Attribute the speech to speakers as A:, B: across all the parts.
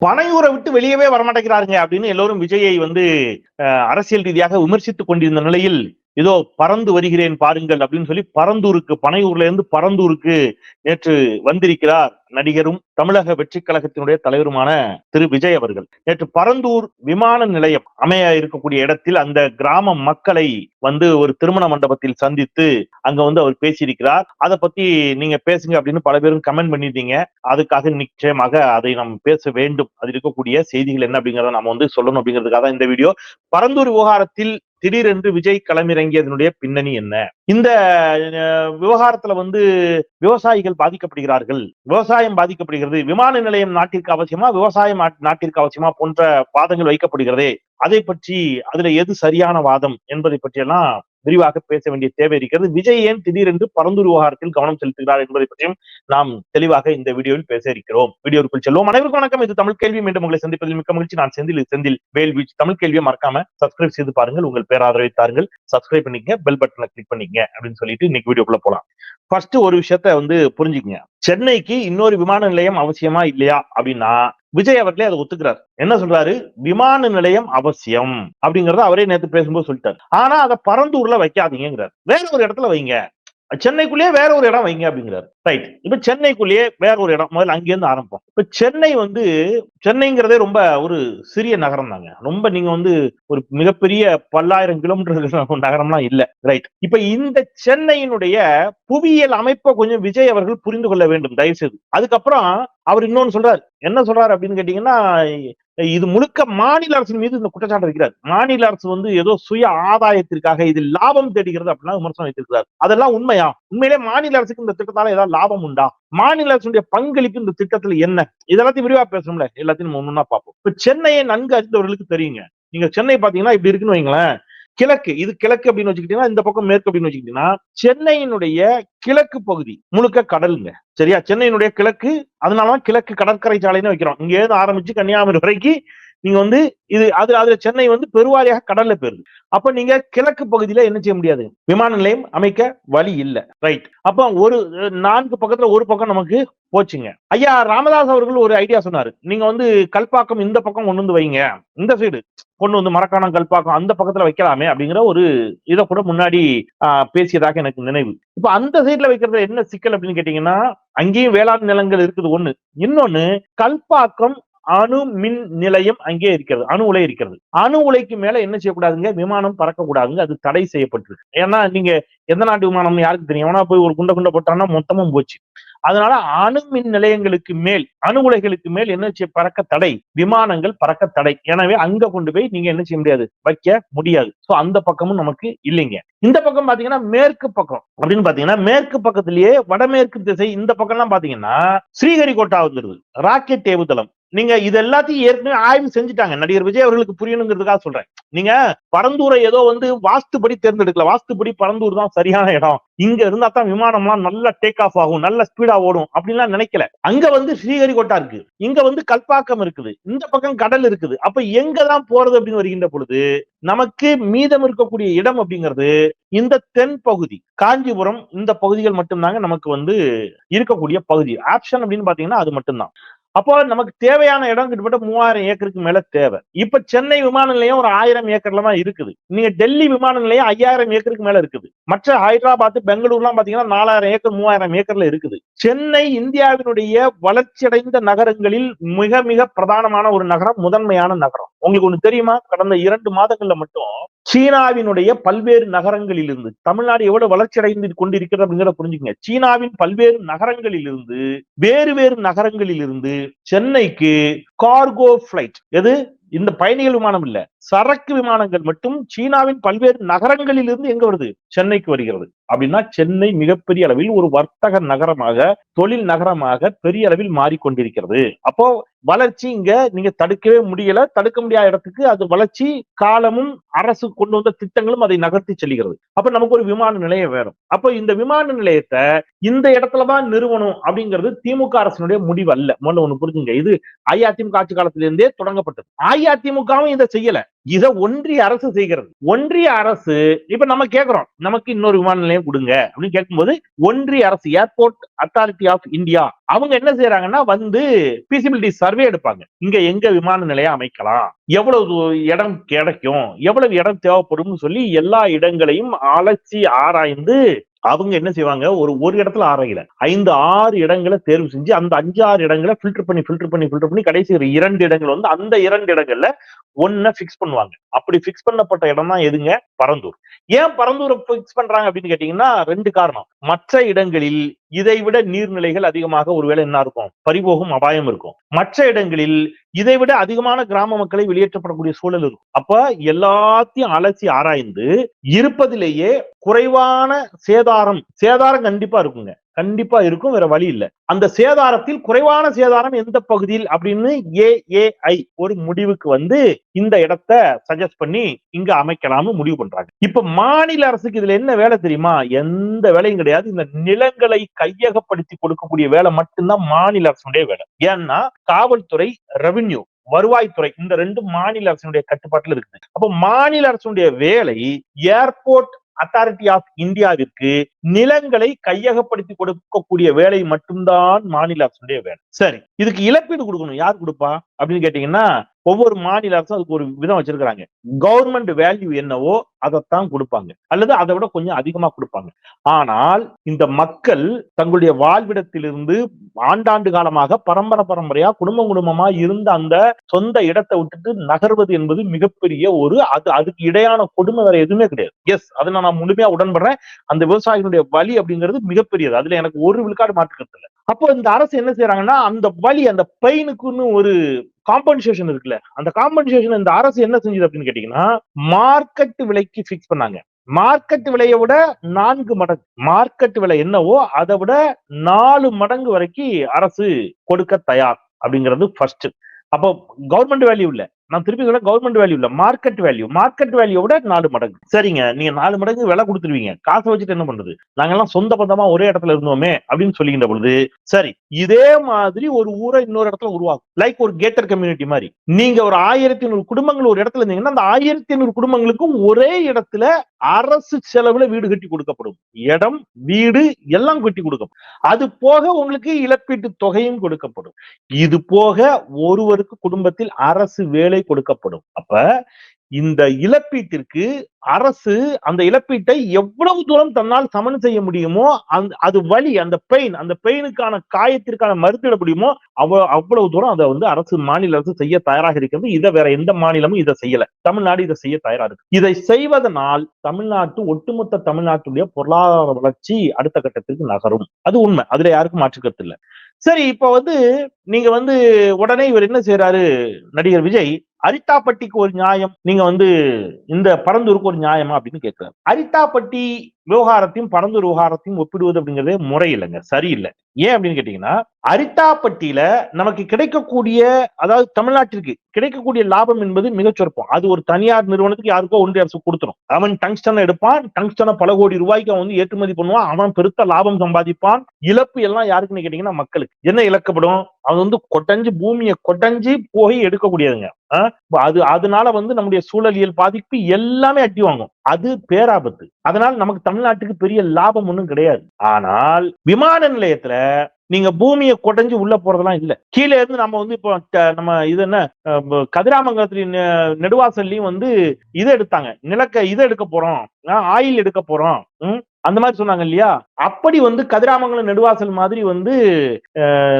A: பனையூரை விட்டு வெளியவே வரமாட்டேங்கிறாருங்க அப்படின்னு எல்லோரும் விஜயை வந்து அரசியல் ரீதியாக விமர்சித்துக் கொண்டிருந்த நிலையில் இதோ பறந்து வருகிறேன் பாருங்கள் அப்படின்னு சொல்லி பரந்தூருக்கு பனையூர்ல இருந்து பரந்தூருக்கு நேற்று வந்திருக்கிறார் நடிகரும் தமிழக வெற்றி கழகத்தினுடைய தலைவருமான திரு விஜய் அவர்கள். நேற்று பரந்தூர் விமான நிலையம் அமைய இருக்கக்கூடிய இடத்தில் அந்த கிராம மக்களை வந்து ஒரு திருமண மண்டபத்தில் சந்தித்து அங்க வந்து அவர் பேசியிருக்கிறார். அதை பத்தி நீங்க பேசுங்க அப்படின்னு பல பேரும் கமெண்ட் பண்ணியிருந்தீங்க அதுக்காக நிச்சயமாக அதை நாம் பேச வேண்டும். அது இருக்கக்கூடிய செய்திகள் என்ன அப்படிங்கறத நம்ம வந்து சொல்லணும் அப்படிங்கிறதுக்காக தான் இந்த வீடியோ. பரந்தூர் விவகாரத்தில் திடீரென்று விஜய் களமிறங்கியதனுடைய பின்னணி என்ன? இந்த விவகாரத்துல வந்து விவசாயிகள் பாதிக்கப்படுகிறார்கள். விவசாயம் பாதிக்கப்படுகிறது. விமான நிலையம் நாட்டிற்கு அவசியமா? விவசாயம் நாட்- நாட்டிற்கு அவசியமா? போன்ற வாதங்கள் வைக்கப்படுகிறதே. அதை பற்றி அதுல எது சரியான வாதம் என்பதை பற்றியெல்லாம் விரிவாக பேச வேண்டிய தேவை இருக்கிறது. விஜய் ஏன் திடீரென்று பரந்தூர் விவகாரத்தில் கவனம் செலுத்துகிறார் என்பதை பற்றியும் நாம் தெளிவாக இந்த வீடியோவில் பேச இருக்கிறோம். வீடியோவுக்குள் செல்வோம். அனைவருக்கும் வணக்கம். இது தமிழ் கேள்வி. மீண்டும் உங்களை சந்திப்பதில் மிக்க மகிழ்ச்சி. நான் செந்தில். செந்தில் வேல் வீச் தமிழ் கேள்வியை மறக்காம சப்ஸ்கிரைப் செய்து பாருங்கள். உங்கள் பேராதரவை தாருங்கள். சப்ஸ்கிரைப் பண்ணிக்கங்க. பெல் பட்டனை கிளிக் பண்ணிக்கங்க. அப்படின்னு சொல்லிட்டு இன்னைக்கு வீடியோக்குள்ள போலாம். ஃபர்ஸ்ட் ஒரு விஷயத்த வந்து புரிஞ்சுக்கங்க. சென்னைக்கு இன்னொரு விமான நிலையம் அவசியமா இல்லையா அப்படின்னா விஜய் அவர்களே அதை ஒத்துக்கிறார். என்ன சொல்றாரு? விமான நிலையம் அவசியம். அப்படிங்கறத அவரே நேற்று பேசும்போது சொல்லிட்டாரு. ஆனா அதை பரந்தூர்ல வைக்காதீங்கிறார் வேற ஒரு இடத்துல வைங்க. சென்னைக்குள்ளேயே வேற ஒரு இடம் வைங்க அப்படிங்கிறாரு. ரைட் இப்ப சென்னைக்குள்ளேயே வேற ஒரு இடம். முதல்ல அங்கேருந்து ஆரம்பிப்போம். இப்ப சென்னை வந்து சென்னைங்கிறதே ரொம்ப ஒரு சிறிய நகரம் தாங்க. ரொம்ப நீங்க வந்து ஒரு மிகப்பெரிய பல்லாயிரம் கிலோமீட்டர் நகரம்லாம் இல்ல. ரைட் இப்ப இந்த சென்னையினுடைய புவியியல் அமைப்பை கொஞ்சம் விஜய் அவர்கள் புரிந்து கொள்ள வேண்டும். தயவு செய்து அதுக்கப்புறம் அவர் இன்னொன்னு சொல்றாரு. என்ன சொல்றாரு அப்படின்னு கேட்டீங்கன்னா இது முழுக்க மாநில அரசின் மீது இந்த குற்றச்சாட்டு வைக்கிறார். மாநில அரசு வந்து ஏதோ சுய ஆதாயத்திற்காக இது லாபம் தேடுகிறது அப்படின்னா விமர்சனம் வைத்திருக்கிறார். அதெல்லாம் உண்மையா? உண்மையிலே மாநில அரசுக்கு இந்த திட்டத்தால ஏதாவது லாபம் உண்டா? மாநில அரசுடைய பங்களிப்பு இந்த திட்டத்துல என்ன? இதெல்லாத்தையும் விரிவா பேசணும்ல எல்லாத்தையும் நம்ம பார்ப்போம். இப்ப சென்னையை நன்கு அறிந்தவர்களுக்கு தெரியுங்க. நீங்க சென்னை பாத்தீங்கன்னா இப்படி இருக்குன்னு வைங்களேன். கிழக்கு இது கிழக்கு அப்படின்னு வச்சுக்கிட்டீங்கன்னா இந்த பக்கம் மேற்கு அப்படின்னு வச்சுக்கிட்டீங்கன்னா சென்னையினுடைய கிழக்கு பகுதி முழுக்க கடலுங்க. சரியா? சென்னையினுடைய கிழக்கு அதனாலதான் கிழக்கு கடற்கரை சாலைன்னு வைக்கிறோம். இங்க இருந்து ஆரம்பிச்சு கன்னியாகுமரி வரைக்கும் நீங்க வந்து இது அது அதுல சென்னை வந்து பெருவாரியாக கடல்ல போயிருது. அப்ப நீங்க கிழக்கு பகுதியில என்ன செய்ய முடியாது? விமான நிலையம் அமைக்க வழி இல்ல. ரைட் அப்ப ஒரு நான்கு பக்கத்துல ஒரு பக்கம் நமக்கு போச்சுங்க. ஐயா ராமதாஸ் அவர்கள் ஒரு ஐடியா சொன்னாரு. நீங்க வந்து கல்பாக்கம் இந்த பக்கம் கொண்டு வந்து வைங்க. இந்த சைடு கொண்டு வந்து மரக்காணம் கல்பாக்கம் அந்த பக்கத்துல வைக்கலாமே அப்படிங்கிற ஒரு இதை கூட முன்னாடி பேசியதாக எனக்கு நினைவு. இப்ப அந்த சைடுல வைக்கிறது என்ன சிக்கல் அப்படின்னு கேட்டீங்கன்னா அங்கேயும் வேளாண் நிலங்கள் இருக்குது ஒண்ணு. இன்னொன்னு கல்பாக்கம் அணு மின் நிலையம் அங்கே இருக்கிறது அணு உலை இருக்கிறது. அணு உலைக்கு மேல என்ன செய்யக்கூடாதுங்க? விமானம் பறக்க கூடாதுங்க அது தடை செய்யப்பட்டிருக்கு. ஏன்னா நீங்க எந்த நாட்டு விமானம் யாருக்கு தெரியும்? எவனா போய் ஒரு குண்டை குண்டை போட்டான்னா மொத்தமும் போச்சு. அதனால அணு மின் நிலையங்களுக்கு மேல் அணு உலைகளுக்கு மேல் என்ன செய்ய பறக்க தடை. விமானங்கள் பறக்க தடை. எனவே அங்க கொண்டு போய் நீங்க என்ன செய்ய முடியாது? வைக்க முடியாது. சோ அந்த பக்கமும் நமக்கு இல்லைங்க. இந்த பக்கம் பாத்தீங்கன்னா மேற்கு பக்கம். அப்படின்னு பாத்தீங்கன்னா மேற்கு பக்கத்திலேயே வடமேற்கு திசை இந்த பக்கம்லாம் பாத்தீங்கன்னா ஸ்ரீஹரிகோட்டா வந்துருது. ராக்கெட் ஏவுதளம். நீங்க இது எல்லாத்தையும் ஏற்கனவே ஆய்வு செஞ்சுட்டாங்க. நடிகர் விஜய் அவர்களுக்கு புரியணுங்கிறதுக்காக சொல்றேன். நீங்க பரந்தூரை ஏதோ வந்து வாஸ்துபடி தேர்ந்தெடுக்கல. வாஸ்துபடி பரந்தூர் தான் சரியான இடம். இங்க இருந்தா தான் விமானம்லாம் நல்லா டேக் ஆஃப் ஆகும் நல்ல ஸ்பீடா ஓடும் அப்படின்லாம் நினைக்கல. அங்க வந்து ஸ்ரீஹரிகோட்டா இருக்கு. இங்க வந்து கல்பாக்கம் இருக்குது. இந்த பக்கம் கடல் இருக்குது. அப்ப எங்க தான் போறது அப்படின்னு வருகின்ற பொழுது நமக்கு மீதம் இருக்கக்கூடிய இடம் அப்படிங்கிறது இந்த தென் பகுதி. காஞ்சிபுரம் இந்த பகுதிகள் மட்டும்தாங்க நமக்கு வந்து இருக்கக்கூடிய பகுதி. ஆப்ஷன் அப்படின்னு பாத்தீங்கன்னா அது மட்டும்தான். அப்போ நமக்கு தேவையான இடம் கிட்டத்தட்ட மூவாயிரம் ஏக்கருக்கு மேல தேவை. இப்ப சென்னை விமான நிலையம் ஒரு ஆயிரம் ஏக்கர்ல தான் இருக்குது. நீங்க டெல்லி விமான நிலையம் ஐயாயிரம் ஏக்கருக்கு மேல இருக்குது. மற்ற ஹைதராபாத் பெங்களூர்லாம் பாத்தீங்கன்னா நாலாயிரம் ஏக்கர் மூவாயிரம் ஏக்கர்ல இருக்குது. சென்னை இந்தியாவினுடைய வளர்ச்சியடைந்த நகரங்களில் மிக மிக பிரதானமான ஒரு நகரம் முதன்மையான நகரம். உங்களுக்கு ஒண்ணு தெரியுமா? கடந்த இரண்டு மாதங்கள்ல மட்டும் சீனாவினுடைய பல்வேறு நகரங்களிலிருந்து தமிழ்நாடு எவ்வளவு வளர்ச்சி அடைந்து கொண்டிருக்கிறது அப்படிங்கிறத புரிஞ்சுக்கங்க. சீனாவின் பல்வேறு நகரங்களிலிருந்து வேறு வேறு நகரங்களிலிருந்து சென்னைக்கு கார்கோ பிளைட் எது? இந்த பயணிகள் விமானம் இல்ல. சரக்கு விமானங்கள் மட்டும் சீனாவின் பல்வேறு நகரங்களில் இருந்து எங்க வருது? சென்னைக்கு வருகிறது. அப்படின்னா சென்னை மிகப்பெரிய அளவில் ஒரு வர்த்தக நகரமாக தொழில் நகரமாக பெரிய அளவில் மாறிக்கொண்டிருக்கிறது. அப்போ வளர்ச்சி இங்க நீங்க தடுக்கவே முடியல. தடுக்க முடியாத இடத்துக்கு அது வளர்ச்சி காலமும் அரசு கொண்டு வந்த திட்டங்களும் அதை நகர்த்தி செல்கிறது. அப்ப நமக்கு ஒரு விமான நிலையம் வேணும். அப்போ இந்த விமான நிலையத்தை இந்த இடத்துலதான் நிறுவனம் அப்படிங்கிறது திமுக அரசினுடைய முடிவு அல்ல. முதல்ல ஒண்ணு புரிஞ்சுங்க. இது அஇஅதிமுக ஆட்சி காலத்திலிருந்தே தொடங்கப்பட்டது. அஇஅதிமுகவும் இதை செய்யல. இத ஒன்றிய அரசு செய்கிறது. ஒன்றிய அரசு இப்ப நம்ம கேக்குறோம் நமக்கு இன்னொரு விமான நிலையம் கொடுங்க அப்படின்னு கேட்கும்போது ஒன்றிய அரசு ஏர்போர்ட் அத்தாரிட்டி ஆஃப் இந்தியா அவங்க என்ன செய்யறாங்கன்னா வந்து பீசிபிலிட்டி சர்வே எடுப்பாங்க. இங்க எங்க விமான நிலையம் அமைக்கலாம் எவ்வளவு இடம் கிடைக்கும் எவ்வளவு இடம் தேவைப்படும் சொல்லி எல்லா இடங்களையும் அலட்சி ஆராய்ந்து அவங்க என்ன செய்வாங்க? ஒரு ஒரு இடத்துல ஆராயல ஐந்து ஆறு இடங்களை தேர்வு செஞ்சு அந்த அஞ்சு ஆறு இடங்களை ஃபில்டர் பண்ணி ஃபில்டர் பண்ணி ஃபில்டர் பண்ணி கடைசி இரண்டு இடங்கள் வந்து அந்த இரண்டு இடங்கள்ல ஒன்ன பிக்ஸ் பண்ணுவாங்க. அப்படி பிக்ஸ் பண்ணப்பட்ட இடம் தான் எதுங்க? பரந்தூர். ஏன் பரந்தூரை பிக்ஸ் பண்றாங்க அப்படின்னு கேட்டீங்கன்னா ரெண்டு காரணம். மற்ற இடங்களில் இதை விட நீர்நிலைகள் அதிகமாக ஒருவேளை என்ன இருக்கும்? பறிபோகும் அபாயம் இருக்கும். மற்ற இடங்களில் இதை விட அதிகமான கிராம மக்களை வெளியேற்றப்படக்கூடிய சூழல் இருக்கும். அப்ப எல்லாத்தையும் அலசி ஆராய்ந்து இருப்பதிலேயே குறைவான சேதாரம் சேதாரம் கண்டிப்பா இருக்குங்க. கண்டிப்பா இருக்கும் வேற வழி இல்ல. அந்த சேதாரத்தில் குறைவான சேதாரம் எந்த பகுதியில் அப்படின்னு ஏஏஐ ஒரு முடிவுக்கு வந்து இந்த இடத்த சஜஸ்ட் பண்ணி இங்க அமைக்கலாம்னு முடிவு பண்றாங்க. இப்ப மாநில அரசுக்கு இதுல என்ன வேலை தெரியுமா? எந்த வேலையும் கிடையாது. இந்த நிலங்களை கையகப்படுத்தி கொடுக்கக்கூடிய வேலை மட்டும்தான் மாநில அரசுடைய வேலை. ஏன்னா காவல்துறை ரெவின்யூ வருவாய்த்துறை இந்த ரெண்டு மாநில அரசினுடைய கட்டுப்பாட்டில் இருக்குது. அப்ப மாநில அரசுடைய வேலை ஏர்போர்ட் அத்தாரிட்டி ஆஃப் இந்தியாவிற்கு நிலங்களை கையகப்படுத்தி கொடுக்கக்கூடிய வேலை மட்டும்தான் மாநில அரசுடைய வேலை. சரி இதுக்கு இழப்பீடு கொடுக்கணும். யார் கொடுப்பா? அப்படின்னு கேட்டீங்கன்னா ஒவ்வொரு மாநில அரசும் அதுக்கு ஒரு விதம் வச்சிருக்கிறாங்க. கவர்மெண்ட் வேல்யூ என்னவோ அதைத்தான் கொடுப்பாங்க. அல்லது அதை விட கொஞ்சம் அதிகமா கொடுப்பாங்க. ஆனால் இந்த மக்கள் தங்களுடைய வாழ்விடத்திலிருந்து ஆண்டாண்டு காலமாக பரம்பரை பரம்பரையா குடும்பம் குடும்பமா இருந்த அந்த சொந்த இடத்தை விட்டுட்டு நகர்வது என்பது மிகப்பெரிய ஒரு அது அதுக்கு இடையான கொடுமை வேற எதுவுமே கிடையாது. எஸ் அதை நான் முழுமையா உடன்படுறேன். அந்த விவசாயிகளுடைய வலி அப்படிங்கிறது மிகப்பெரியது. அதுல எனக்கு ஒரு விழுக்காடு மாற்றுக்கிறது இல்லை. அப்போ இந்த அரசு என்ன செய்யறாங்கன்னா அந்த வலி அந்த பெயினுக்குன்னு ஒரு காம்பன்சேஷன் இருக்குல்ல அந்த காம்பன்சேஷன் இந்த அரசு என்ன செஞ்சது அப்படின்னு கேட்டீங்கன்னா மார்க்கெட் விலைக்கு பிக்ஸ் பண்ணாங்க. மார்க்கெட் விலையை விட நான்கு மடங்கு. மார்க்கெட் விலை என்னவோ அதை விட நாலு மடங்கு வரைக்கும் அரசு கொடுக்க தயார் அப்படிங்கிறது ஃபர்ஸ்ட் அப்போ கவர்மெண்ட் வேல்யூ இல்லை. நான் திருப்பி சொல்ல கவர்மெண்ட் வேல்யூ இல்ல மார்க்கெட் வேல்யூ மார்க்கெட் வேல்யூ விட நாலு மடங்கு. சரிங்க நீங்க நாலு மடங்கு விலை கொடுத்துருவீங்க. காசை வச்சுட்டு என்ன பண்றது? நாங்கெல்லாம் சொந்த பந்தமா ஒரே இடத்துல இருந்தோமே அப்படின்னு சொல்லிக்கின்ற பொழுது சரி இதே மாதிரி ஒரு ஊரை இன்னொரு இடத்துல உருவாக்கும். லைக் ஒரு கேட்டர் கம்யூனிட்டி மாதிரி. நீங்க ஒரு ஆயிரத்தி ஐநூறு குடும்பங்கள் ஒரு இடத்துல இருந்தீங்கன்னா அந்த ஆயிரத்தி ஐநூறு குடும்பங்களுக்கும் ஒரே இடத்துல அரசு செலவுல வீடு கட்டி கொடுக்கப்படும். இடம் வீடு எல்லாம் கட்டி கொடுக்கப்படும். அது போக உங்களுக்கு இழப்பீட்டு தொகையும் கொடுக்கப்படும். இது போக ஒருவருக்கு குடும்பத்தில் அரசு வேலை கொடுக்கப்படும். அப்ப இந்த இழப்பீட்டிற்கு அரசு அந்த இழப்பீட்டை எவ்வளவு தூரம் தன்னால் சமன் செய்ய முடியுமோ அந்த அது வலி அந்த பெயின் அந்த பெயினுக்கான காயத்திற்கான மறுத்திட முடியுமோ அவ்வளோ அவ்வளவு தூரம் அதை வந்து அரசு மாநில அரசு செய்ய தயாராக இருக்கிறது. இதை வேற எந்த மாநிலமும் இதை செய்யல. தமிழ்நாடு இதை செய்ய தயாரா இருக்கு. இதை செய்வதனால் தமிழ்நாட்டு ஒட்டுமொத்த தமிழ்நாட்டுடைய பொருளாதார வளர்ச்சி அடுத்த கட்டத்திற்கு நகரும். அது உண்மை. அதுல யாருக்கும் மாற்றுக்கிறது இல்லை. சரி இப்ப வந்து நீங்க வந்து உடனே இவர் என்ன செய்யறாரு நடிகர் விஜய் அரித்தாப்பட்டிக்கு ஒரு நியாயம் நீங்க வந்து இந்த பரந்தூருக்கு ஒரு நியாயமா அப்படின்னு கேட்கிறாரு. அரித்தாப்பட்டி விவகாரத்தையும் பரந்தூர் விவகாரத்தையும் ஒப்பிடுவது அப்படிங்கிறதே முறை இல்லைங்க சரியில்லை ஏன் அப்படின்னு கேட்டீங்கன்னா அரித்தாப்பட்டியில நமக்கு கிடைக்கக்கூடிய அதாவது தமிழ்நாட்டிற்கு கிடைக்கக்கூடிய லாபம் என்பது மிகச் சொற்பம் அது ஒரு தனியார் நிறுவனத்துக்கு யாருக்கோ ஒன்றிய அரசு கொடுத்துரும். அவன் டங்ஸ்டனை எடுப்பான் டங்ஸ்டனை பல கோடி ரூபாய்க்கு அவன் வந்து ஏற்றுமதி பண்ணுவான் அவன் பெருத்த லாபம் சம்பாதிப்பான். இழப்பு எல்லாம் யாருக்குன்னு கேட்டீங்கன்னா மக்களுக்கு. என்ன இழக்கப்படும்? அவன் வந்து கொட்டஞ்சு பூமியை கொட்டஞ்சு போய் எடுக்கக்கூடியதுங்க. அது அதனால வந்து நம்முடைய சூழலியல் பாதிப்பு எல்லாமே அட்டி வாங்கும். அது பேராபத்து. அதனால நமக்கு தமிழ்நாட்டுக்கு பெரிய லாபம் ஒன்றும் கிடையாது. ஆனால் விமான நிலையத்துல நீங்க பூமியை கொடைஞ்சு உள்ள போறதெல்லாம் இல்ல. கீழே இருந்து நம்ம வந்து இப்போ நம்ம இது என்ன கதிராமங்கலத்துல நெடுவாசல்லையும் வந்து இதை எடுத்தாங்க. நிலக்க இதை எடுக்க போறோம். ஆயில் எடுக்க போறோம். அந்த மாதிரி சொன்னாங்க இல்லையா? அப்படி வந்து கதிராமங்கலம் நெடுவாசல் மாதிரி வந்து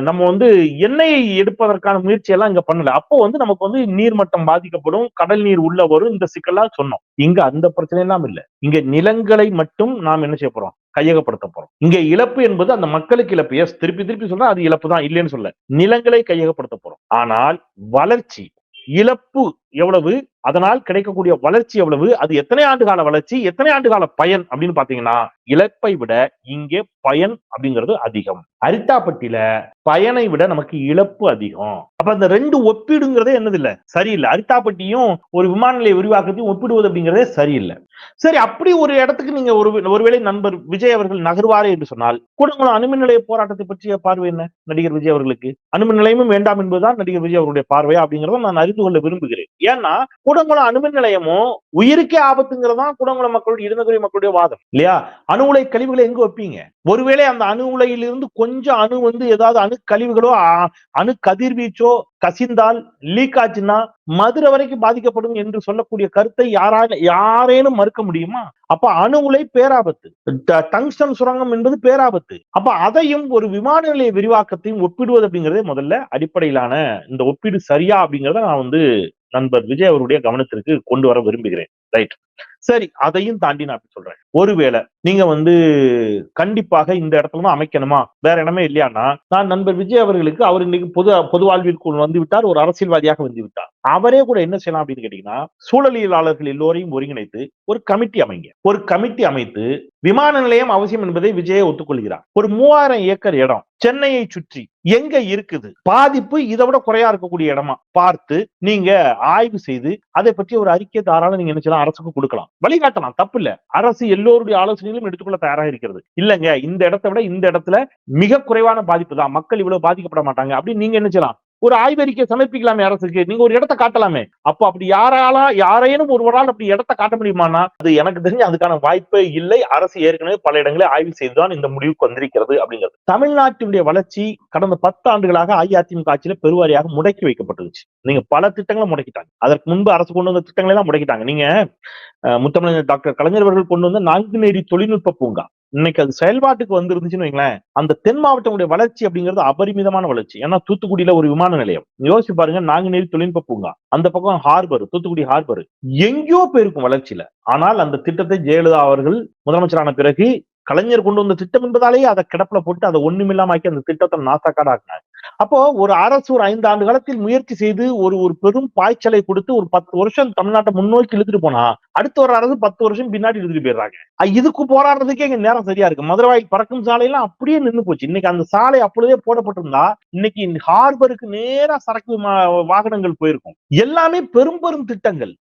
A: நம்ம வந்து எண்ணெயை எடுப்பதற்கான முயற்சி எல்லாம் இங்க பண்ணல. அப்போ வந்து நமக்கு வந்து நீர்மட்டம் பாதிக்கப்படும் கடல் நீர் உள்ள வரும் இந்த சிக்கல்லாம் சொன்னோம். இங்க அந்த பிரச்சனை எல்லாம் இல்ல. இங்க நிலங்களை மட்டும் நாம் என்ன செய்ய போறோம்? கையகப்படுத்த போறோம் இங்க இழப்பு என்பது அந்த மக்களுக்கு இழப்பு. எஸ் திருப்பி திருப்பி சொன்னா அது இழப்பு தான் இல்லைன்னு சொல்ல நிலங்களை கையகப்படுத்த போறோம் ஆனால் வளர்ச்சி இழப்பு எவ்வளவு? அதனால் கிடைக்கக்கூடிய வளர்ச்சி எவ்வளவு? அது எத்தனை ஆண்டு கால வளர்ச்சி? எத்தனை ஆண்டு கால பயன் அப்படின்னு பாத்தீங்கன்னா இழப்பை விட இங்கே பயன் அப்படிங்கிறது அதிகம். அரித்தாப்பட்டியில பயனை விட நமக்கு இழப்பு அதிகம். அப்ப அந்த ரெண்டு ஒப்பீடுங்கிறதே என்னது இல்ல சரியில்லை. அரித்தாப்பட்டியும் ஒரு விமான நிலைய விரிவாக்கத்தையும் ஒப்பிடுவது அப்படிங்கிறதே சரியில்லை. சரி அப்படி ஒரு இடத்துக்கு நீங்க ஒரு ஒருவேளை நண்பர் விஜய் அவர்கள் நகர்வாரே என்று சொன்னால் கூடங்குளம் அணுமின் நிலைய போராட்டத்தை பற்றிய பார்வை என்ன? நடிகர் விஜய் அவர்களுக்கு. அணுமின் நிலையமும் வேண்டாம் என்பதுதான் நடிகர் விஜய் அவருடைய பார்வையா அப்படிங்கிறத நான் அறிந்து கொள்ள விரும்புகிறேன். ஏன்னா கூடங்குளம் அணுமின் நிலையமும் உயிருக்கே ஆபத்துங்கிறதான் கூடங்குளம் மக்களுடைய இருந்தகுடி மக்களுடைய வாதம். இல்லையா? அணு உலை கழிவுகளை எங்க வைப்பீங்க? ஒருவேளை அந்த அணு உலையிலிருந்து கொஞ்சம் அணு வந்து ஏதாவது அணு கழிவுகளோ அணு கதிர்வீச்சோ கசிந்தால் லீக் ஆச்சுன்னா மதுரை வரைக்கும் பாதிக்கப்படும் என்று சொல்லக்கூடிய கருத்தை யாரா யாரேனும் மறுக்க முடியுமா? அப்ப அணு உலை பேராபத்து டங்ஸ்டன் சுரங்கம் என்பது பேராபத்து. அப்ப அதையும் ஒரு விமான நிலைய விரிவாக்கத்தையும் ஒப்பிடுவது அப்படிங்கறதே முதல்ல அடிப்படையிலான இந்த ஒப்பீடு சரியா அப்படிங்கறத நான் வந்து நண்பர் விஜய் அவருடைய கவனத்திற்கு கொண்டு வர விரும்புகிறேன். ரைட். சரி அதையும் தாண்டி நான் அப்படி சொல்றேன். ஒருவேளை நீங்க வந்து கண்டிப்பாக இந்த இடத்துல தான் அமைக்கணுமா? வேற இடமே இல்லையானா நான் நண்பர் விஜய் அவர்களுக்கு அவர் இன்னைக்கு பொது பொது வாழ்விற்குள் வந்து விட்டார் ஒரு அரசியல்வாதியாக வந்து விட்டார். அவரே கூட என்ன செய்யலாம் அப்படின்னு கேட்டீங்கன்னா சூழலியலாளர்கள் எல்லோரையும் ஒருங்கிணைத்து ஒரு கமிட்டி அமைங்க. ஒரு கமிட்டி அமைத்து விமான நிலையம் அவசியம் என்பதை விஜய ஒத்துக்கொள்கிறார். ஒரு மூவாயிரம் ஏக்கர் இடம் சென்னையை சுற்றி எங்க இருக்குது? பாதிப்பு இதை விட குறையா இருக்கக்கூடிய இடமா? பார்த்து நீங்க ஆய்வு செய்து அதை பற்றி ஒரு அறிக்கை தாராளம் நீங்க என்ன செய்யலாம் அரசுக்கு கொடுக்கலாம். வழிகாட்டலாம். தப்பு இல்ல. அரசு எல்லோருடைய ஆலோசனைகளும் எடுத்துக்கொள்ள தயாராக இருக்கிறது. இல்லங்க. இந்த இடத்தை விட இந்த இடத்துல மிக குறைவான பாதிப்பு தான். மக்கள் இவ்வளவு பாதிக்கப்பட மாட்டாங்க அப்படின்னு நீங்க என்ன செய்யலாம்? ஒரு ஆய்வறிக்கை சமர்ப்பிக்கலாமே அரசுக்கு. நீங்க ஒரு இடத்தை காட்டலாமே. அப்போ அப்படி யாரால யாரேனும் ஒருவரால் அப்படி இடத்த காட்ட முடியுமானா அது எனக்கு தெரிஞ்சு அதுக்கான வாய்ப்பே இல்லை. அரசு ஏற்கனவே பல இடங்களில் ஆய்வு செய்துதான் இந்த முடிவுக்கு வந்திருக்கிறது அப்படிங்கிறது. தமிழ்நாட்டினுடைய வளர்ச்சி கடந்த பத்து ஆண்டுகளாக அஇஅதிமுக ஆட்சியில பெருவாரியாக முடக்கி வைக்கப்பட்டுருச்சு. நீங்க பல திட்டங்களை முடக்கிட்டாங்க. அதற்கு முன்பு அரசு கொண்டு வந்த திட்டங்களை எல்லாம் முடக்கிட்டாங்க. நீங்க முத்தமிழர் டாக்டர் கலைஞர் அவர்கள் கொண்டு வந்த நான்குநேரி தொழில்நுட்ப பூங்கா. இன்னைக்கு அது செயல்பாட்டுக்கு வந்துருந்துச்சுன்னு வைங்களேன் அந்த தென் மாவட்டங்களுடைய வளர்ச்சி அப்படிங்கிறது அபரிமிதமான வளர்ச்சி. ஏன்னா தூத்துக்குடியில ஒரு விமான நிலையம். யோசிச்சு பாருங்க நாங்குநேரி தொழில்நுட்ப பூங்கா. அந்த பக்கம் ஹார்பர் தூத்துக்குடி ஹார்பர். எங்கேயோ போயிருக்கும் வளர்ச்சியில. ஆனால் அந்த திட்டத்தை ஜெயலலிதா அவர்கள் முதலமைச்சரான பிறகு கலைஞர் கொண்டு வந்த திட்டம் என்பதாலேயே அதை கிடப்புல போட்டு அதை ஒண்ணுமில்லாம ஆக்கி அந்த திட்டத்தை நாசாக்காடாக்குனாங்க அப்போ ஒரு அரசு ஒரு ஐந்து ஆண்டு காலத்தில் முயற்சி செய்து ஒரு ஒரு பெரும் பாய்ச்சலை கொடுத்து ஒரு பத்து வருஷம் தமிழ்நாட்டை முன்னோக்கி இழுத்துட்டு போனா அடுத்த ஒரு அரசு பத்து வருஷம் பின்னாடி இழுத்துட்டு போயிடுறாங்க. இதுக்கு போராடுறதுக்கே இங்க நேரம் சரியா இருக்கு. மதுரவாயில் பறக்கும் சாலையெல்லாம் அப்படியே நின்னு போச்சு. இன்னைக்கு அந்த சாலை அப்பொழுதே போடப்பட்டிருந்தா இன்னைக்கு ஹார்பருக்கு நேரா சரக்கு வாகனங்கள் போயிருக்கும். எல்லாமே பெரும் பெரும் திட்டங்கள்.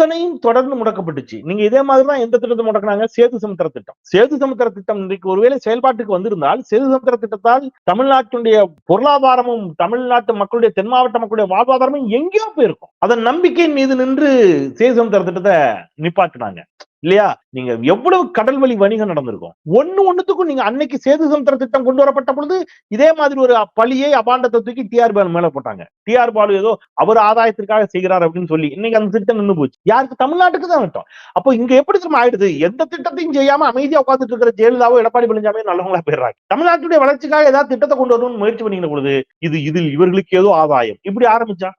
A: அத்தனையும் தொடர்ந்து முடக்கப்பட்டுச்சு. நீங்க இதே மாதிரிதான் எந்த திட்டத்தை முடக்கினாங்க? சேது சமுத்திர திட்டம். சேது சமுத்திர திட்டம் இன்றைக்கு ஒருவேளை செயல்பாட்டுக்கு வந்திருந்தால் சேது சமுத்திர திட்டத்தால் தமிழ்நாட்டினுடைய பொருளாதாரமும் தமிழ்நாட்டு மக்களுடைய தென் மாவட்ட மக்களுடைய வாழ்வாதாரமும் எங்கேயோ போயிருக்கும். அதன் நம்பிக்கையின் மீது நின்று சேது சமுத்திர திட்டத்தை நிப்பாட்டினாங்க. இல்லையா? நீங்க எவ்வளவு கடல் வழி வணிகம் நடந்திருக்கும்? ஒண்ணு ஒண்ணுத்துக்கும் நீங்க அன்னைக்கு சேது சமுத்திர திட்டம் கொண்டு வரப்பட்ட பொழுது இதே மாதிரி ஒரு பழியை அபாண்டத்தை தூக்கி டிஆர் பாலு மேல போட்டாங்க. டிஆர் பாலு ஏதோ அவர் ஆதாயத்திற்காக செய்கிறார் அப்படின்னு சொல்லி இன்னைக்கு அந்த திட்டம் நின்னு போச்சு. யாருக்கு? தமிழ்நாட்டுக்கு தான் விட்டோம் அப்போ இங்க எப்படி சும்மா ஆயிடுது? எந்த திட்டத்தையும் செய்யாம அமைதியா உட்காந்துட்டு இருக்கிற ஜெயலலிதாவோ எடப்பாடி பழனிசாமி நல்லவங்களா போயிடுறாங்க. தமிழ்நாட்டுடைய வளர்ச்சிக்காக ஏதாவது திட்டத்தை கொண்டு வரணும்னு முயற்சி பண்ணிக்கிற பொழுது இது இதில் இவர்களுக்கு ஏதோ ஆதாயம். இப்படி ஆரம்பிச்சா?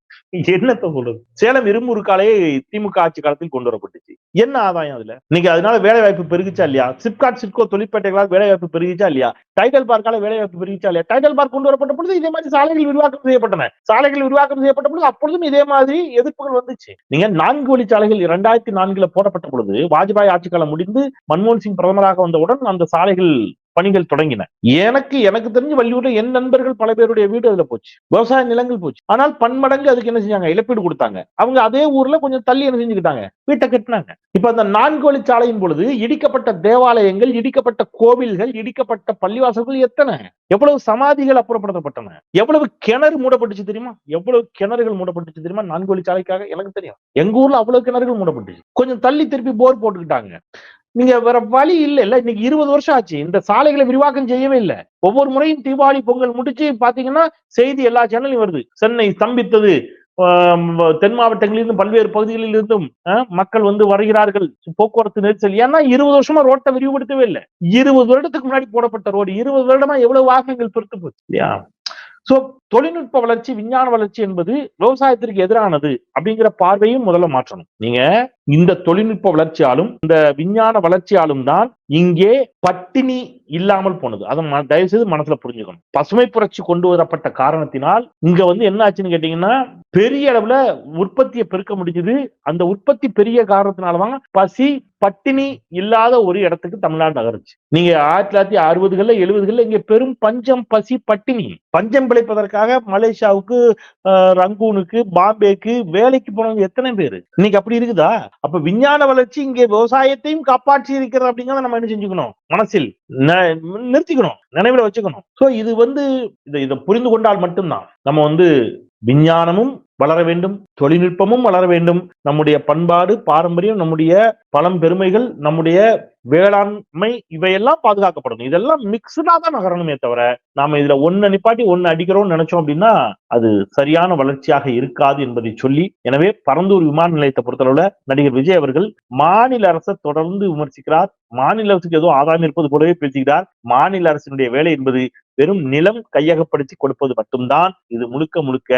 A: என்னத்த சொல்றது? சேலம் இரும்புருக்காலே திமுக ஆட்சி காலத்தில் கொண்டு வரப்பட்டுச்சு. என்ன ஆதாயம் அதுல? இன்னைக்கு அதனால வேலை வாய்ப்பு பெருகிச்சா இல்லையா? சிப்காட் சிப்கோ தொழிற்பேட்டைகளால் வேலை வாய்ப்பு பெருகிச்சா இல்லையா? டைடல் பார்க்கால வேலை வாய்ப்பு பெருகிச்சா இல்லையா? டைடல் பார்க் கொண்டு வரப்பட்ட பொழுது இதே மாதிரி சாலைகள் விரிவாக்கம் செய்யப்பட்டன. சாலைகள் விரிவாக்கம் செய்யப்பட்ட பொழுது அப்பொழுதும் இதே மாதிரி எதிர்ப்புகள் வந்துச்சு. நீங்க நான்கு வழி சாலைகள் இரண்டாயிரத்தி நான்குல போடப்பட்ட பொழுது வாஜ்பாய் ஆட்சி காலம் முடிந்து மன்மோகன் சிங் பிரதமராக வந்தவுடன் அந்த சாலைகள் பணிகள் தொடங்கின. எனக்கு எனக்கு தெரிஞ்சு வள்ளியூர்ல என் நண்பர்கள் பல பேருடைய வீடு அதுல போச்சு. விவசாய நிலங்கள் போச்சு. ஆனால் பன்மடங்கு அதுக்கு என்ன செஞ்சாங்க? இழப்பீடு கொடுத்தாங்க. அவங்க அதே ஊர்ல கொஞ்சம் தள்ளி என்ன செஞ்சுக்கிட்டாங்க? வீட்டை கட்டினாங்க. இப்ப அந்த நான்கு வழிச்சாலையின் பொழுது இடிக்கப்பட்ட தேவாலயங்கள் இடிக்கப்பட்ட கோவில்கள் இடிக்கப்பட்ட பள்ளிவாசல்கள் எத்தனை? எவ்வளவு சமாதிகள் அப்புறப்படுத்தப்பட்டன? எவ்வளவு கிணறு மூடப்பட்டுச்சு தெரியுமா? எவ்வளவு கிணறுகள் மூடப்பட்டுச்சு தெரியுமா? நான்கு வழிச்சாலைக்காக எனக்கு தெரியும். எங்க ஊர்ல அவ்வளவு கிணறுகள் மூடப்பட்டுச்சு. கொஞ்சம் தள்ளி திருப்பி போர் போட்டுக்கிட்டாங்க. நீங்க வேற வழி இல்ல இல்ல. இன்னைக்கு இருபது வருஷம் ஆச்சு. இந்த சாலைகளை விரிவாக்கம் செய்யவே இல்லை. ஒவ்வொரு முறையும் தீபாவளி பொங்கல் முடிச்சு பாத்தீங்கன்னா செய்தி எல்லா சேனலையும் வருது. சென்னை ஸ்தம்பித்தது. தென் மாவட்டங்களிலிருந்து பல்வேறு பகுதிகளில் இருந்தும் மக்கள் வந்து வருகிறார்கள். போக்குவரத்து நெரிசல். ஏன்னா இருபது வருஷமா ரோட்டை விரிவுபடுத்தவே இல்லை. இருபது வருடத்துக்கு முன்னாடி போடப்பட்ட ரோடு. இருபது வருடமா எவ்வளவு வாகனங்கள் பெருத்து போச்சு இல்லையா? சோ தொழில்நுட்ப வளர்ச்சி விஞ்ஞான வளர்ச்சி என்பது விவசாயத்திற்கு எதிரானது அப்படிங்கிற பார்வையும் முதல்ல மாற்றணும். நீங்க இந்த தொழில்நுட்ப வளர்ச்சியாலும் இந்த விஞ்ஞான வளர்ச்சியாலும் தான் இங்கே பட்டினி இல்லாமல் போனது. அதை ம- தயவு செய்து மனசுல புரிஞ்சுக்கணும். பசுமை புரட்சி கொண்டு வரப்பட்ட காரணத்தினால் இங்க வந்து என்ன ஆச்சுன்னு கேட்டீங்கன்னா பெரிய அளவுல உற்பத்தியை பெருக்க முடிஞ்சது. அந்த உற்பத்தி பெரிய காரணத்தினாலதான் பசி பட்டினி இல்லாத ஒரு இடத்துக்கு தமிழ்நாடு நகருச்சு நீங்க ஆயிரத்தி தொள்ளாயிரத்தி அறுபதுகள்ல எழுபதுகள்ல இங்க பெரும் பஞ்சம் பசி பட்டினி. பஞ்சம் பிழைப்பதற்காக மலேசியாவுக்கு ஆஹ், ரங்கூனுக்கு பாம்பேக்கு வேலைக்கு போனவங்க எத்தனை பேர்? இன்னைக்கு அப்படி இருக்குதா? அப்ப விஞ்ஞான வளர்ச்சி இங்கே விவசாயத்தையும் காப்பாற்றி இருக்கிறது அப்படிங்கறத நம்ம என்ன செஞ்சுக்கணும்? மனசில் நிறுத்திக்கணும். நினைவுல வச்சுக்கணும். சோ இது வந்து இதை புரிந்து கொண்டால் மட்டும்தான். நம்ம வந்து விஞ்ஞானமும் வளர வேண்டும் தொழில்நுட்பமும் வளர வேண்டும். நம்முடைய பண்பாடு பாரம்பரியம் நம்முடைய பழம் பெருமைகள் நம்முடைய வேளாண்மை இவையெல்லாம் பாதுகாக்கப்படணும். இதெல்லாம் மிக்சடா தான் நகரணுமே தவிர நாம இதுல ஒன்னு நிப்பாட்டி ஒன்னு அடிக்கிறோம்னு நினைச்சோம் அப்படின்னா அது சரியான வளர்ச்சியாக இருக்காது என்பதை சொல்லி எனவே பரந்தூர் விமான நிலையத்தை பொறுத்தளவுல நடிகர் விஜய் அவர்கள் மாநில அரசை தொடர்ந்து விமர்சிக்கிறார். மாநில அரசுக்கு எதுவும் ஆதாயம் இருப்பது போலவே பேசுகிறார். மாநில அரசினுடைய வேலை என்பது வெறும் நிலம் கையகப்படுத்தி கொடுப்பது மட்டும்தான் இது முழுக்க முழுக்க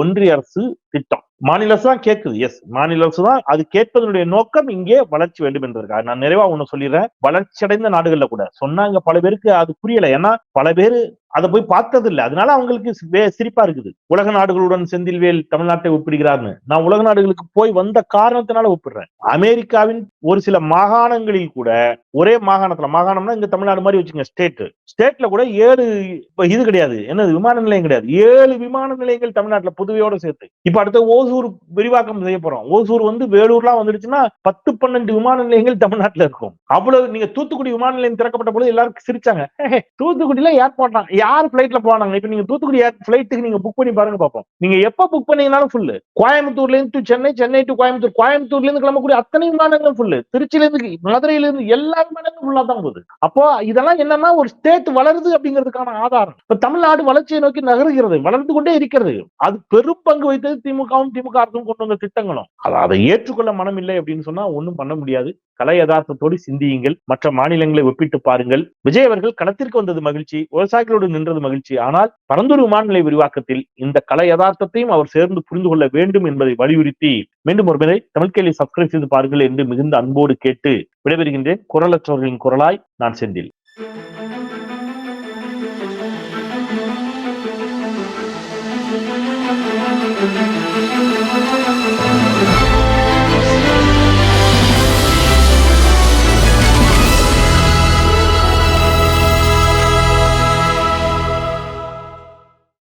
A: ஒன்றிய அரசு திட்டம். மாநில அரசு தான் கேட்குது எஸ் மாநில அரசு தான் அது கேட்பதனுடைய நோக்கம் இங்கே வளர்ச்சி வேண்டும் என்பதற்காக. நான் நிறைவா ஒண்ணு சொல்லிடுறேன். வளர்ச்சியடைந்த நாடுகள்ல கூட. சொன்னாங்க பல பேருக்கு அது புரியல. ஏன்னா பல பேரு அதை போய் பார்த்தது இல்லை அதனால அவங்களுக்கு வே- சிரிப்பா இருக்குது. உலக நாடுகளுடன் செந்தில்வேல் தமிழ்நாட்டை ஒப்பிடுகிறார்னு. நான் உலக நாடுகளுக்கு போய் வந்த காரணத்தினால ஒப்பிடுறேன். அமெரிக்காவின் ஒரு சில மாகாணங்களில் கூட ஒரே மாகாணத்துல மாகாணம்னா இங்க தமிழ்நாடு மாதிரி வச்சுங்க ஸ்டேட் ஸ்டேட்ல கூட ஏழு இப்ப இது கிடையாது. என்னது விமான நிலையம் கிடையாது. ஏழு விமான நிலையங்கள் தமிழ்நாட்டுல புதுவையோட சேர்த்து. இப்ப அடுத்த ஓசூர் விரிவாக்கம் செய்ய போறோம். ஓசூர் வந்து வேலூர்லாம் வந்துடுச்சுன்னா பத்து பன்னெண்டு விமான நிலையங்கள் தமிழ்நாட்டுல இருக்கும். அவ்வளவு நீங்க தூத்துக்குடி விமான நிலையம் திறக்கப்பட்ட பொழுது எல்லாரும் சிரிச்சாங்க. தூத்துக்குடியில ஏர்போர்ட் யார் பிளைட்ல போனாங்க? இப்ப நீங்க தூத்துக்குடி பிளைட்டுக்கு நீங்க புக் பண்ணி பாருங்க பாப்போம். நீங்க எப்ப புக் பண்ணீங்கனாலும் ஃபுல்லு கோயம்புத்தூர்ல இருந்து டு சென்னை சென்னை டு கோயம்புத்தூர் கோயம்புத்தூர்ல இருந்து கிளம்பக்கூடிய அத்தனை விமானங்களும் ஃபுல்லு திருச்சியில இருந்து மதுரையில இருந்து எல்லா விமானங்களும் ஃபுல்லா தான் போகுது. அப்போ இதெல்லாம் என்னன்னா ஒரு ஸ்டேட் வளருது அப்படிங்கிறதுக்கான ஆதாரம். இப்ப தமிழ்நாடு வளர்ச்சியை நோக்கி நகருகிறது வளர்ந்து கொண்டே இருக்கிறது. அது பெரும் பங்கு வைத்தது திமுகவும் திமுக அரசும் கொண்டு வந்த திட்டங்களும். அதை ஏற்றுக்கொள்ள மனம் இல்லை அப்படின்னு சொன்னா ஒண்ணும் பண்ண முடியாது. கலை யதார்த்தத்தோடு சிந்தியுங்கள். மற்ற மாநிலங்களை ஒப்பிட்டு பாருங்கள். விஜய் அவர்கள் களத்திற்கு வந்தது மகிழ்ச்சி. விவசாயிகளோடு நின்றது மகிழ்ச்சி. ஆனால் பரந்தூர் விமான நிலைய விரிவாக்கத்தில் இந்த கலை யதார்த்தத்தையும் அவர் சேர்ந்து புரிந்து கொள்ள வேண்டும் என்பதை வலியுறுத்தி மீண்டும் ஒரு முறை தமிழ்கேலி சப்ஸ்கிரைப் செய்து பாருங்கள் என்று மிகுந்த அன்போடு கேட்டு விடைபெறுகின்றேன். குரலற்றவர்களின் குரலாய் நான் செந்தில்.